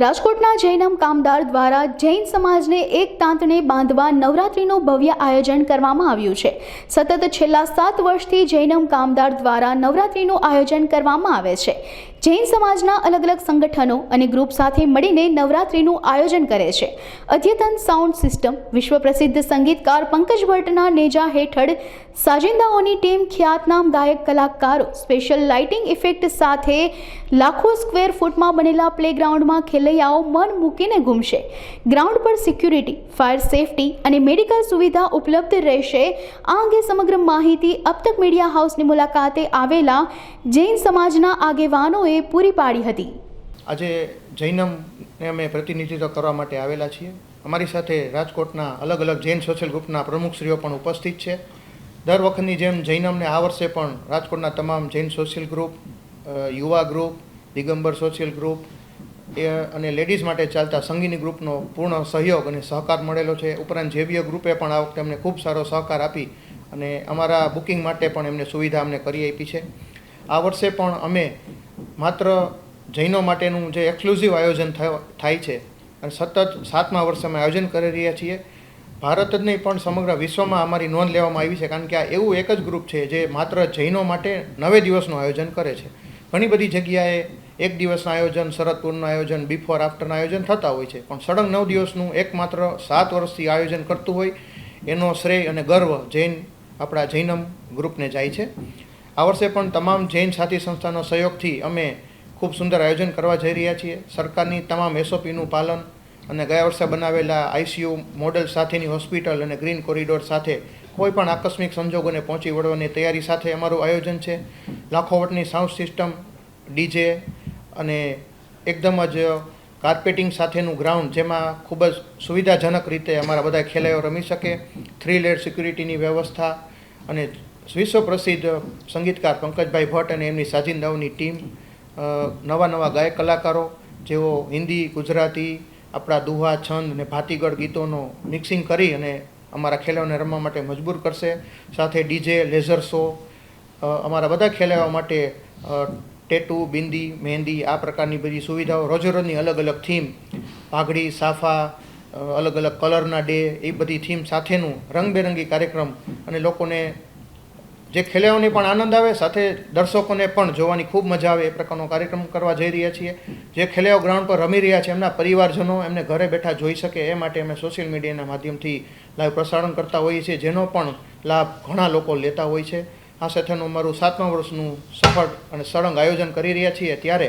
રાજકોટના જૈનમ કામદાર દ્વારા જૈન સમાજને એક તાંતણે બાંધવા નવરાત્રીનું ભવ્ય આયોજન કરવામાં આવ્યું છે. સતત છેલ્લા સાત વર્ષથી જૈનમ કામદાર દ્વારા નવરાત્રીનું આયોજન કરવામાં આવે છે. જૈન સમાજના અલગ અલગ સંગઠનો અને ગ્રુપ સાથે મળીને નવરાત્રીનું આયોજન કરે છે. અદ્યતન સાઉન્ડ સિસ્ટમ વિશ્વ પ્રસિદ્ધ સંગીતકાર પંકજ ભટ્ટના નેજા હેઠળ સાજિંદાઓની ટીમ ખ્યાતનામ ગાયક કલાકારો, સ્પેશિયલ લાઇટિંગ ઇફેક્ટ સાથે લાખો સ્ક્વેર ફૂટમાં બનેલા પ્લેગ્રાઉન્ડમાં ખેલૈયાઓ મન મૂકીને ઘૂમશે. ગ્રાઉન્ડ પર સિક્યુરિટી, ફાયર સેફટી અને મેડિકલ સુવિધા ઉપલબ્ધ રહેશે. આ અંગે સમગ્ર માહિતી અબતક મીડિયા હાઉસની મુલાકાતે આવેલા જૈન સમાજના આગેવાનોએ પૂરી પાડી હતી. આજે જૈનમને અમે પ્રતિનિધિત્વ કરવા માટે આવેલા છીએ. અમારી સાથે રાજકોટના અલગ અલગ જૈન સોશિયલ ગ્રુપના પ્રમુખશ્રીઓ પણ ઉપસ્થિત છે. દર વખતની જેમ જૈનમને આ વર્ષે પણ રાજકોટના તમામ Jain social group Yuva group Digambar social group એ અને લેડીઝ માટે ચાલતા સંગીની ગ્રુપનો પૂર્ણ સહયોગ અને સહકાર મળેલો છે. ઉપરાંત જેવીય ગ્રુપે પણ આ વખતે અમને ખૂબ સારો સહકાર આપી અને અમારા બુકિંગ માટે પણ એમને સુવિધા અમને કરી આપી છે. આ વર્ષે પણ અમે માત્ર જૈનો માટેનું જે એક્સક્લુઝિવ આયોજન થાય છે. અને સતત સાતમા વર્ષે અમે આયોજન કરી રહ્યા છીએ. ભારત જ નહીં, પણ સમગ્ર વિશ્વમાં અમારી નોંધ લેવામાં આવી છે, કારણ કે આ એવું એક જ ગ્રુપ છે જે માત્ર જૈનો માટે નવે દિવસનું આયોજન કરે છે. ઘણી બધી જગ્યાએ એક દિવસનું આયોજન શરદપુરનું આયોજન બિફોર આફ્ટરના આયોજન થતા હોય છે. પણ સળંગ નવ દિવસનું એકમાત્ર સાત વર્ષથી આયોજન કરતું હોય, એનો શ્રેય અને ગર્વ જૈન, આપણા જૈનમ ગ્રુપને જાય છે. આ વર્ષે પણ તમામ જૈન સાથી સંસ્થાનો સહયોગથી અમે ખૂબ સુંદર આયોજન કરવા જઈ રહ્યા છીએ. સરકારની તમામ એસઓપીનું પાલન અને ગયા વર્ષે બનાવેલા આઈસીયુ મોડેલ સાથેની હોસ્પિટલ અને ગ્રીન કોરિડોર સાથે કોઈ પણ આકસ્મિક સંજોગોને પહોંચી વળવાની તૈયારી સાથે અમારું આયોજન છે. લાખો વોટની સાઉન્ડ સિસ્ટમ, ડીજે અને એકદમ જ કાર્પેટિંગ સાથેનું ગ્રાઉન્ડ જેમાં ખૂબ જ સુવિધાજનક રીતે અમારા બધા ખેલાડીઓ રમી શકે. થ્રી લેર સિક્યુરિટીની વ્યવસ્થા અને વિશ્વ પ્રસિદ્ધ સંગીતકાર પંકજભાઈ ભટ્ટ અને એમની સાજિંદાઓની ટીમ નવા નવા ગાયક કલાકારો, જેઓ હિન્દી, ગુજરાતી, આપણા દુહા, છંદ અને ભાતીગળ ગીતોનો મિક્સિંગ કરી અને અમારા ખેલાડીઓને રમવા માટે મજબૂર કરશે. સાથે ડીજે, લેઝર શો અમારા બધા ખેલાડીઓ માટે ટેટુ, બિંદી, મહેંદી, આ પ્રકારની બધી સુવિધાઓ રોજે રોજની અલગ અલગ થીમ, પાઘડી, સાફા અલગ અલગ કલરના ડે, એ બધી થીમ સાથેનું રંગબેરંગી કાર્યક્રમ અને લોકોને જે ખેલૈયાઓને પણ આનંદ આવે, સાથે દર્શકોને પણ જોવાની ખૂબ મજા આવે, એ પ્રકારનો કાર્યક્રમ કરવા જઈ રહ્યા છીએ. જે ખેલાડીઓ ગ્રાઉન્ડ પર રમી રહ્યા છે, એમના પરિવારજનો એમને ઘરે બેઠા જોઈ શકે, એ માટે અમે સોશિયલ મીડિયાના માધ્યમથી લાઈવ પ્રસારણ કરતા હોઈએ છીએ, જેનો પણ લાભ ઘણા લોકો લેતા હોય છે. આ સાથેનું અમારું સાતમા વર્ષનું સફળ અને સળંગ આયોજન કરી રહ્યા છીએ ત્યારે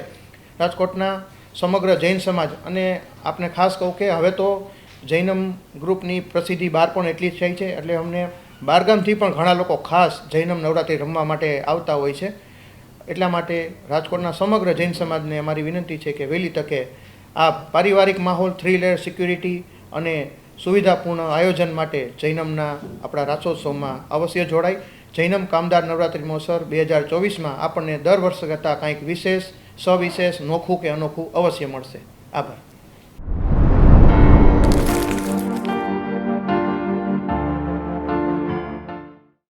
રાજકોટના સમગ્ર જૈન સમાજ અને આપને ખાસ કહું કે હવે તો જૈનમ ગ્રુપની પ્રસિદ્ધિ બહાર પણ એટલી જ થઈ છે, એટલે અમને બહારગામથી પણ ઘણા લોકો ખાસ જૈનમ નવરાત્રિ રમવા માટે આવતા હોય છે. એટલા માટે રાજકોટના સમગ્ર જૈન સમાજને અમારી વિનંતી છે કે વહેલી તકે આ પારિવારિક માહોલ થ્રી લેયર સિક્યુરિટી અને સુવિધાપૂર્ણ આયોજન માટે જૈનમના આપણા રાસોત્સવમાં અવશ્ય જોડાય. જૈનમ કામદાર નવરાત્રિ મહોત્સવ બે હજાર ચોવીસમાં આપણને દર વર્ષ કરતાં કંઈક વિશેષ, સવિશેષ, નોખું કે અનોખું અવશ્ય મળશે. આભાર.